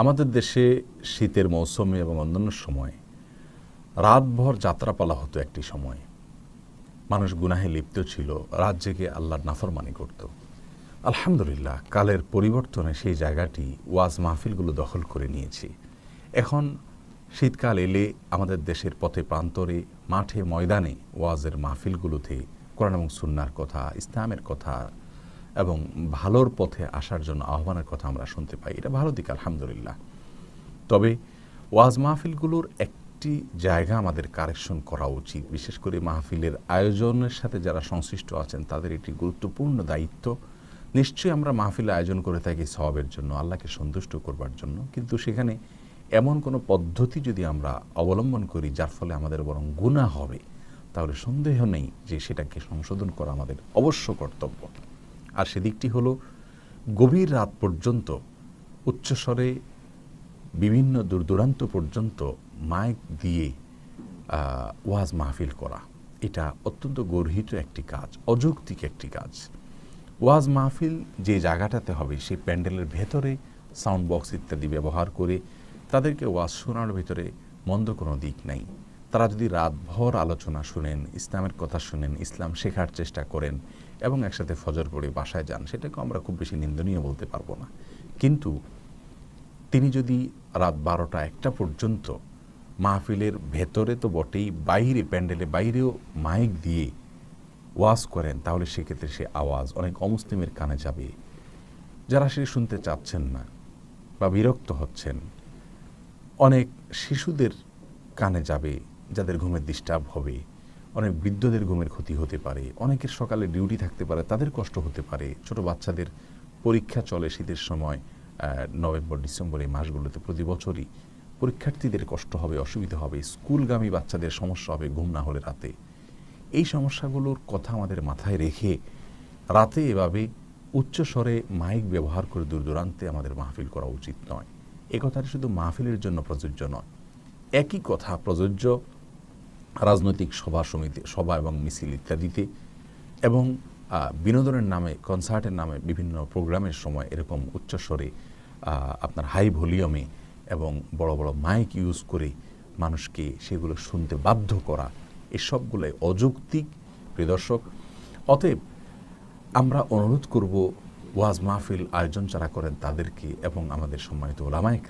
আমাদের দেশে শীতের মৌসুমে এবং অন্যান্য সময় রাতভর যাত্রাপালা হতো একটি সময়। মানুষ গুনাহে লিপ্ত ছিল, রাত জেগে আল্লাহর নাফরমানি করত। আলহামদুলিল্লাহ, কালের পরিবর্তনে সেই জায়গাটি ওয়াজ মাহফিলগুলো দখল করে নিয়েছে। এখন শীতকাল এলে আমাদের দেশের পথে প্রান্তরে, মাঠে, ময়দানে ওয়াজের মাহফিলগুলোতে কোরআন এবং সুন্নার কথা, ইসলামের কথা এবং ভালোর পথে আসার জন্য আহ্বানের কথা আমরা শুনতে পাই। এটা ভালো দিক, আলহামদুলিল্লাহ। তবে ওয়াজ মাহফিলগুলোর একটি জায়গা আমাদের কারেকশন করা উচিত। বিশেষ করে মাহফিলের আয়োজনের সাথে যারা সংশ্লিষ্ট আছেন, তাদের একটি গুরুত্বপূর্ণ দায়িত্ব। নিশ্চয়ই আমরা মাহফিল আয়োজন করে থাকি সবের জন্য, আল্লাহকে সন্তুষ্ট করবার জন্য। কিন্তু সেখানে এমন কোনো পদ্ধতি যদি আমরা অবলম্বন করি, যার ফলে আমাদের বরং গুণা হবে, তাহলে সন্দেহ নেই যে সেটাকে সংশোধন করা আমাদের অবশ্য কর্তব্য। আর সেদিকটি হলো গভীর রাত পর্যন্ত, উচ্চস্বরে বিভিন্ন দূর দূরান্ত পর্যন্ত মাইক দিয়ে ওয়াজ মাহফিল করা। এটা অত্যন্ত গর্হিত একটি কাজ, অযৌক্তিক একটি কাজ। ওয়াজ মাহফিল যে জায়গাটাতে হবে সেই প্যান্ডেলের ভেতরে সাউন্ড বক্স ইত্যাদি ব্যবহার করে তাদেরকে ওয়াজ শোনার ভিতরে মন্দ কোনো দিক নাই। তারা যদি রাতভর আলোচনা শুনেন, ইসলামের কথা শুনেন, ইসলাম শেখার চেষ্টা করেন এবং একসাথে ফজর পড়ে বাসায় যান সেটাকে আমরা খুব বেশি নিন্দনীয় বলতে পারব না। কিন্তু তিনি যদি রাত বারোটা একটা পর্যন্ত মাহফিলের ভেতরে তো বটেই, বাইরে প্যান্ডেলে, বাইরেও মাইক দিয়ে ওয়াজ করেন, তাহলে সেক্ষেত্রে সে আওয়াজ অনেক অমুসলিমের কানে যাবে। যারা সে শুনতে চাচ্ছেন না বা বিরক্ত হচ্ছেন, অনেক শিশুদের কানে যাবে। যাদের ঘুমের ডিস্টার্ব হবে, অনেক বৃদ্ধদের ঘুমের ক্ষতি হতে পারে, অনেকের সকালে ডিউটি থাকতে পারে, তাদের কষ্ট হতে পারে। ছোট বাচ্চাদের পরীক্ষা চলে শীতের সময় নভেম্বর, ডিসেম্বর এই মাসগুলোতে প্রতি বছরই। পরীক্ষার্থীদের কষ্ট হবে, অসুবিধা হবে, স্কুলগামী বাচ্চাদের সমস্যা হবে ঘুম না হলে রাতে। এই সমস্যাগুলোর কথা আমাদের মাথায় রেখে রাতে এভাবে উচ্চস্বরে মাইক ব্যবহার করে দূর দূরান্তে আমাদের মাহফিল করা উচিত নয়। এ কথাটি শুধু মাহফিলের জন্য প্রযোজ্য নয়। একই কথা প্রযোজ্য রাজনৈতিক সভা সমিতি, সভা এবং মিছিল ইত্যাদিতে এবং বিনোদনের নামে, কনসার্টের নামে বিভিন্ন প্রোগ্রামের সময় এরকম উচ্চস্বরে আপনার হাই ভলিউমে এবং বড় বড় মাইক ইউজ করে মানুষকে সেগুলো শুনতে বাধ্য করা, এসবগুলোই অযৌক্তিক প্রিদর্শক অতএব আমরা অনুরোধ করব, ওয়াজ মাহফিল আয়োজন যারা করেন তাদেরকে এবং আমাদের সম্মানিত ওলামাইক